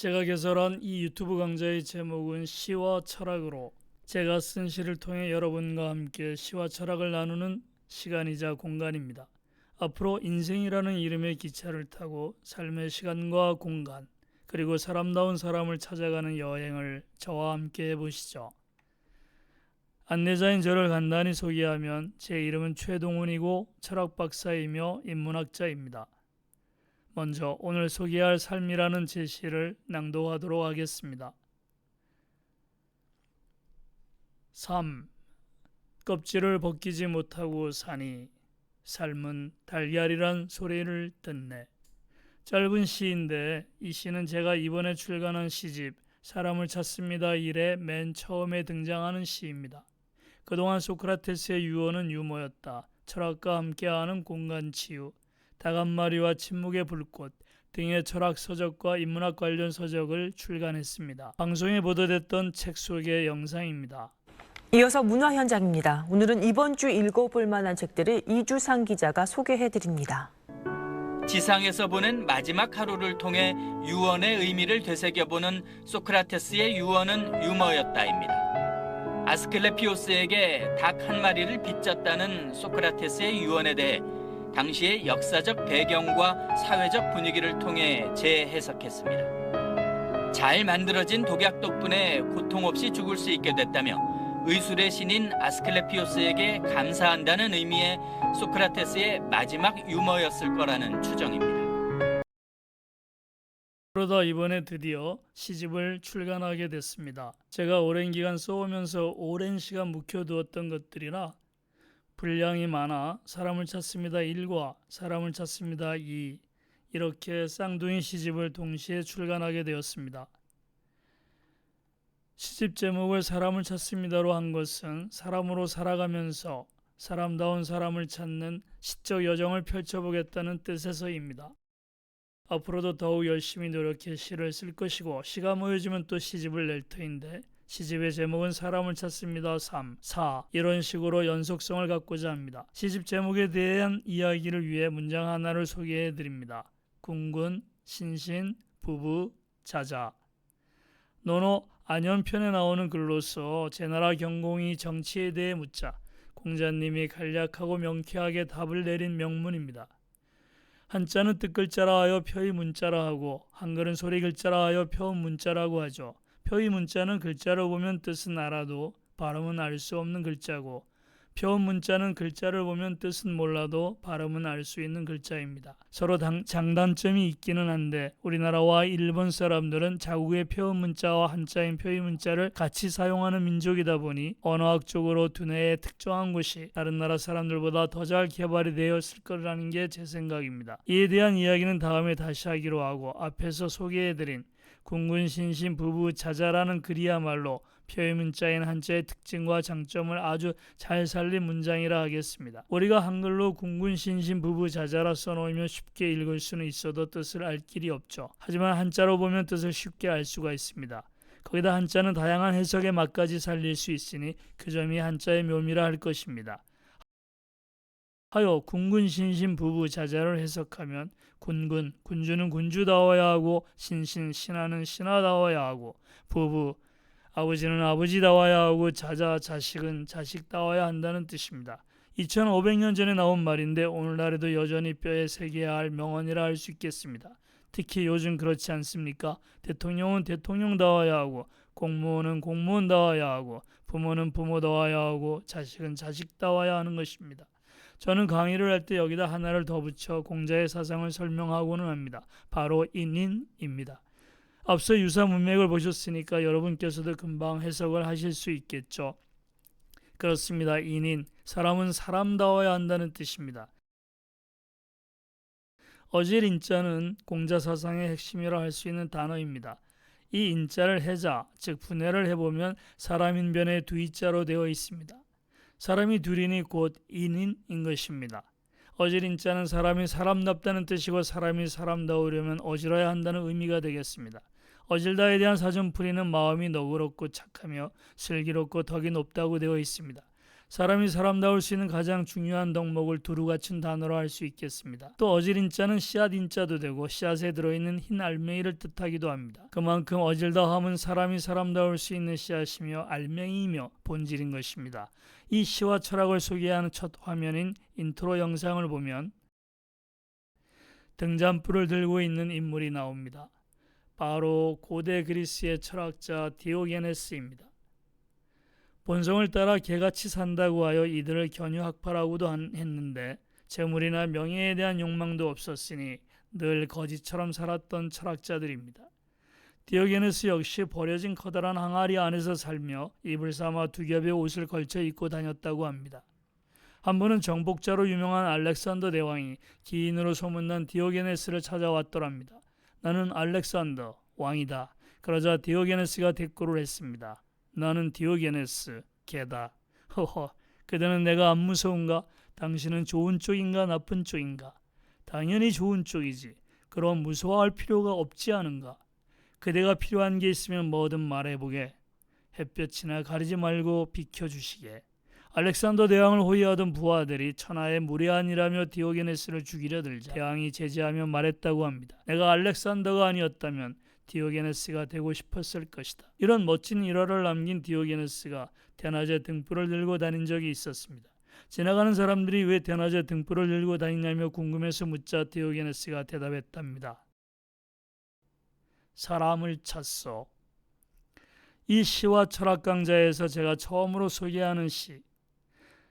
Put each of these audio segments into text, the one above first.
제가 개설한 이 유튜브 강좌의 제목은 시와 철학으로 제가 쓴 시를 통해 여러분과 함께 시와 철학을 나누는 시간이자 공간입니다. 앞으로 인생이라는 이름의 기차를 타고 삶의 시간과 공간 그리고 사람다운 사람을 찾아가는 여행을 저와 함께 해보시죠. 안내자인 저를 간단히 소개하면 제 이름은 최동훈이고 철학 박사이며 인문학자입니다. 먼저 오늘 소개할 삶이라는 제시를 낭독하도록 하겠습니다. 3. 껍질을 벗기지 못하고 사니 삶은 달걀이란 소리를 듣네. 짧은 시인데 이 시는 제가 이번에 출간한 시집 사람을 찾습니다 일에 맨 처음에 등장하는 시입니다. 그동안 소크라테스의 유언은 유머였다. 철학과 함께하는 공간 치유, 다간마리와 침묵의 불꽃 등의 철학 서적과 인문학 관련 서적을 출간했습니다. 방송에 보도됐던 책 속의 영상입니다. 이어서 문화 현장입니다. 오늘은 이번 주 읽어볼 만한 책들을 이주상 기자가 소개해 드립니다. 지상에서 보낸 마지막 하루를 통해 유언의 의미를 되새겨보는 소크라테스의 유언은 유머였다입니다. 아스클레피오스에게 닭 한 마리를 빚졌다는 소크라테스의 유언에 대해 당시의 역사적 배경과 사회적 분위기를 통해 재해석했습니다. 잘 만들어진 독약 덕분에 고통 없이 죽을 수 있게 됐다며 의술의 신인 아스클레피오스에게 감사한다는 의미의 소크라테스의 마지막 유머였을 거라는 추정입니다. 그러다 이번에 드디어 시집을 출간하게 됐습니다. 제가 오랜 기간 써오면서 오랜 시간 묵혀두었던 것들이라 분량이 많아 사람을 찾습니다 1과 사람을 찾습니다 2 이렇게 쌍둥이 시집을 동시에 출간하게 되었습니다. 시집 제목을 사람을 찾습니다로 한 것은 사람으로 살아가면서 사람다운 사람을 찾는 시적 여정을 펼쳐보겠다는 뜻에서입니다. 앞으로도 더욱 열심히 노력해 시를 쓸 것이고 시가 모여지면 또 시집을 낼 터인데 시집의 제목은 사람을 찾습니다 3, 4 이런 식으로 연속성을 갖고자 합니다. 시집 제목에 대한 이야기를 위해 문장 하나를 소개해 드립니다. 군군, 신신, 부부, 자자 노노 안연편에 나오는 글로서 제나라 경공이 정치에 대해 묻자 공자님이 간략하고 명쾌하게 답을 내린 명문입니다. 한자는 뜻글자라 하여 표의 문자라 하고 한글은 소리 글자라 하여 표 문자라고 하죠. 표의 문자는 글자로 보면 뜻은 알아도 발음은 알 수 없는 글자고 표 문자는 글자를 보면 뜻은 몰라도 발음은 알 수 있는 글자입니다. 서로 당, 장단점이 있기는 한데 우리나라와 일본 사람들은 자국의 표 문자와 한자인 표의 문자를 같이 사용하는 민족이다 보니 언어학적으로 두뇌의 특정한 곳이 다른 나라 사람들보다 더 잘 개발이 되었을 거라는 게 제 생각입니다. 이에 대한 이야기는 다음에 다시 하기로 하고 앞에서 소개해드린 군군 신신 부부 자자라는 글이야말로 표의 문자인 한자의 특징과 장점을 아주 잘 살린 문장이라 하겠습니다. 우리가 한글로 군군 신신 부부 자자라 써놓으면 쉽게 읽을 수는 있어도 뜻을 알 길이 없죠. 하지만 한자로 보면 뜻을 쉽게 알 수가 있습니다. 거기다 한자는 다양한 해석의 맛까지 살릴 수 있으니 그 점이 한자의 묘미라 할 것입니다. 하여 군군 신신 부부 자자를 해석하면 군군 군주는 군주다워야 하고 신신 신하는 신하다워야 하고 부부 아버지는 아버지다워야 하고 자자 자식은 자식다워야 한다는 뜻입니다. 2500년 전에 나온 말인데 오늘날에도 여전히 뼈에 새겨야 할 명언이라 할 수 있겠습니다. 특히 요즘 그렇지 않습니까? 대통령은 대통령다워야 하고 공무원은 공무원다워야 하고 부모는 부모다워야 하고 자식은 자식다워야 하는 것입니다. 저는 강의를 할 때 여기다 하나를 더 붙여 공자의 사상을 설명하고는 합니다. 바로 인인입니다. 앞서 유사 문맥을 보셨으니까 여러분께서도 금방 해석을 하실 수 있겠죠. 그렇습니다. 인인, 사람은 사람다워야 한다는 뜻입니다. 어질 인자는 공자 사상의 핵심이라 할 수 있는 단어입니다. 이 인자를 해자, 즉 분해를 해보면 사람인변의 두이자로 되어 있습니다. 사람이 둘이니 곧 인인인 것입니다. 어질인 자는 사람이 사람답다는 뜻이고 사람이 사람다우려면 어질어야 한다는 의미가 되겠습니다. 어질다에 대한 사전풀이는 마음이 너그럽고 착하며 슬기롭고 덕이 높다고 되어 있습니다. 사람이 사람다울 수 있는 가장 중요한 덕목을 두루 갖춘 단어로 할 수 있겠습니다. 또 어질인자는 씨앗 인자도 되고 씨앗에 들어있는 흰 알맹이를 뜻하기도 합니다. 그만큼 어질다함은 사람이 사람다울 수 있는 씨앗이며 알맹이이며 본질인 것입니다. 이 시와 철학을 소개하는 첫 화면인 인트로 영상을 보면 등잔불을 들고 있는 인물이 나옵니다. 바로 고대 그리스의 철학자 디오게네스입니다. 본성을 따라 개같이 산다고 하여 이들을 견유학파라고도 한- 했는데 재물이나 명예에 대한 욕망도 없었으니 늘 거지처럼 살았던 철학자들입니다. 디오게네스 역시 버려진 커다란 항아리 안에서 살며 입을 삼아 두 겹의 옷을 걸쳐 입고 다녔다고 합니다. 한 번은 정복자로 유명한 알렉산더 대왕이 기인으로 소문난 디오게네스를 찾아왔더랍니다. 나는 알렉산더 왕이다. 그러자 디오게네스가 대꾸를 했습니다. 나는 디오게네스 개다. 허허. 그대는 내가 안 무서운가? 당신은 좋은 쪽인가 나쁜 쪽인가? 당연히 좋은 쪽이지. 그럼 무서워할 필요가 없지 않은가? 그대가 필요한 게 있으면 뭐든 말해보게. 햇볕이나 가리지 말고 비켜주시게. 알렉산더 대왕을 호위하던 부하들이 천하의 무례한이라며 디오게네스를 죽이려 들자 대왕이 제지하며 말했다고 합니다. 내가 알렉산더가 아니었다면 디오게네스가 되고 싶었을 것이다. 이런 멋진 일화를 남긴 디오게네스가 대낮에 등불을 들고 다닌 적이 있었습니다. 지나가는 사람들이 왜 대낮에 등불을 들고 다니냐며 궁금해서 묻자 디오게네스가 대답했답니다. 사람을 찾소. 이 시와 철학 강좌에서 제가 처음으로 소개하는 시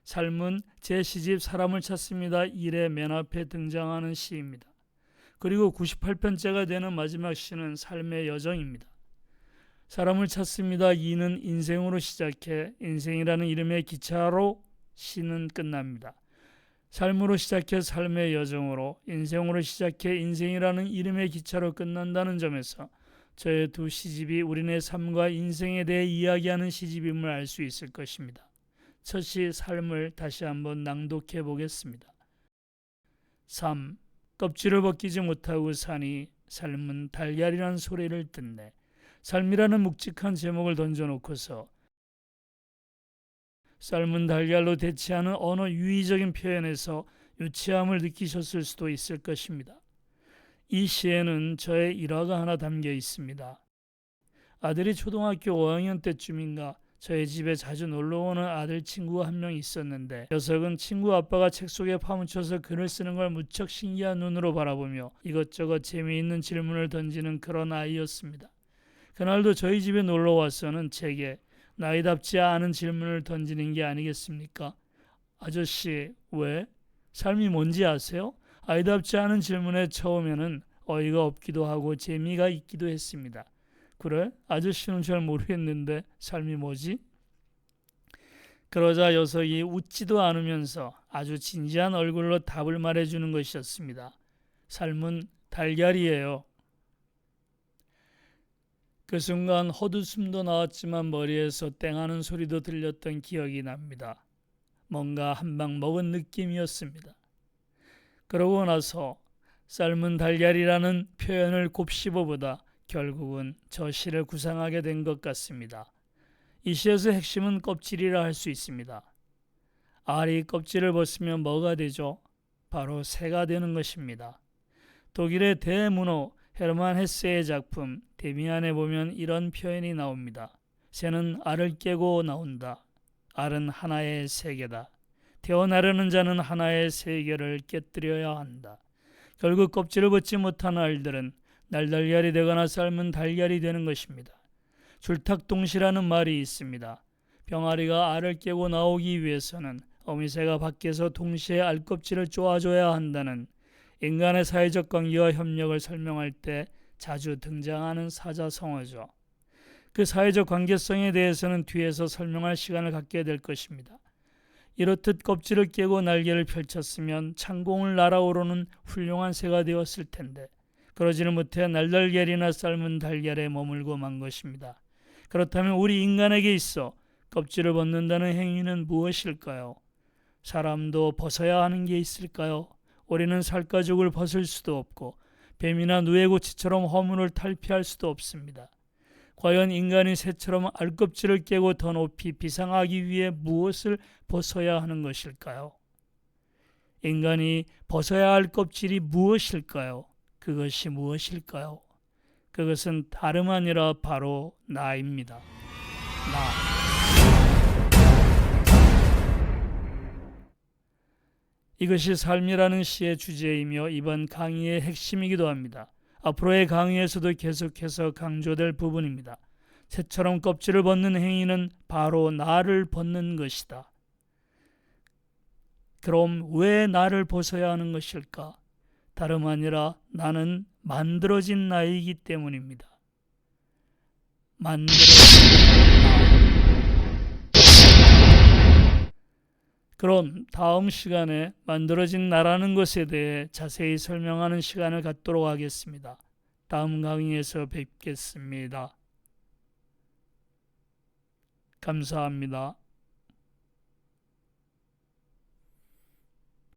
삶은 제 시집 사람을 찾습니다. 일의 맨 앞에 등장하는 시입니다. 그리고 98편째가 되는 마지막 시는 삶의 여정입니다. 사람을 찾습니다. 이는 인생으로 시작해 인생이라는 이름의 기차로 시는 끝납니다. 삶으로 시작해 삶의 여정으로 인생으로 시작해 인생이라는 이름의 기차로 끝난다는 점에서 저의 두 시집이 우리네 삶과 인생에 대해 이야기하는 시집임을 알 수 있을 것입니다. 첫 시 삶을 다시 한번 낭독해 보겠습니다. 3. 껍질을 벗기지 못하고 사니 삶은 달걀이란 소리를 듣네. 삶이라는 묵직한 제목을 던져놓고서 삶은 달걀로 대체하는 언어 유의적인 표현에서 유치함을 느끼셨을 수도 있을 것입니다. 이 시에는 저의 일화가 하나 담겨 있습니다. 아들이 초등학교 5학년 때쯤인가 저희 집에 자주 놀러 오는 아들 친구가 한 명 있었는데 녀석은 친구 아빠가 책 속에 파묻혀서 글을 쓰는 걸 무척 신기한 눈으로 바라보며 이것저것 재미있는 질문을 던지는 그런 아이였습니다. 그날도 저희 집에 놀러 와서는 제게 나이답지 않은 질문을 던지는 게 아니겠습니까? 아저씨, 왜? 삶이 뭔지 아세요? 아이답지 않은 질문에 처음에는 어이가 없기도 하고 재미가 있기도 했습니다. 그래? 아저씨는 잘 모르겠는데 삶이 뭐지? 그러자 녀석이 웃지도 않으면서 아주 진지한 얼굴로 답을 말해주는 것이었습니다. 삶은 달걀이에요. 그 순간 헛웃음도 나왔지만 머리에서 땡하는 소리도 들렸던 기억이 납니다. 뭔가 한 방 먹은 느낌이었습니다. 그러고 나서 삶은 달걀이라는 표현을 곱씹어보다 결국은 저 시를 구상하게 된 것 같습니다. 이 시에서 핵심은 껍질이라 할 수 있습니다. 알이 껍질을 벗으면 뭐가 되죠? 바로 새가 되는 것입니다. 독일의 대문호 헤르만 헤세의 작품 데미안에 보면 이런 표현이 나옵니다. 새는 알을 깨고 나온다. 알은 하나의 세계다. 태어나려는 자는 하나의 세계를 깨뜨려야 한다. 결국 껍질을 벗지 못한 알들은 날달걀이 되거나 삶은 달걀이 되는 것입니다. 줄탁동시라는 말이 있습니다. 병아리가 알을 깨고 나오기 위해서는 어미새가 밖에서 동시에 알껍질을 쪼아줘야 한다는 인간의 사회적 관계와 협력을 설명할 때 자주 등장하는 사자성어죠. 그 사회적 관계성에 대해서는 뒤에서 설명할 시간을 갖게 될 것입니다. 이렇듯 껍질을 깨고 날개를 펼쳤으면 창공을 날아오르는 훌륭한 새가 되었을 텐데 그러지는 못해 날달걀이나 삶은 달걀에 머물고 만 것입니다. 그렇다면 우리 인간에게 있어 껍질을 벗는다는 행위는 무엇일까요? 사람도 벗어야 하는 게 있을까요? 우리는 살가죽을 벗을 수도 없고 뱀이나 누에고치처럼 허물을 탈피할 수도 없습니다. 과연 인간이 새처럼 알껍질을 깨고 더 높이 비상하기 위해 무엇을 벗어야 하는 것일까요? 인간이 벗어야 할 껍질이 무엇일까요? 그것이 무엇일까요? 그것은 다름 아니라 바로 나입니다. 나. 이것이 삶이라는 시의 주제이며 이번 강의의 핵심이기도 합니다. 앞으로의 강의에서도 계속해서 강조될 부분입니다. 새처럼 껍질을 벗는 행위는 바로 나를 벗는 것이다. 그럼 왜 나를 벗어야 하는 것일까? 다름 아니라 나는 만들어진 나이기 때문입니다. 만들어진 그럼 다음 시간에 만들어진 나라는 것에 대해 자세히 설명하는 시간을 갖도록 하겠습니다. 다음 강의에서 뵙겠습니다. 감사합니다.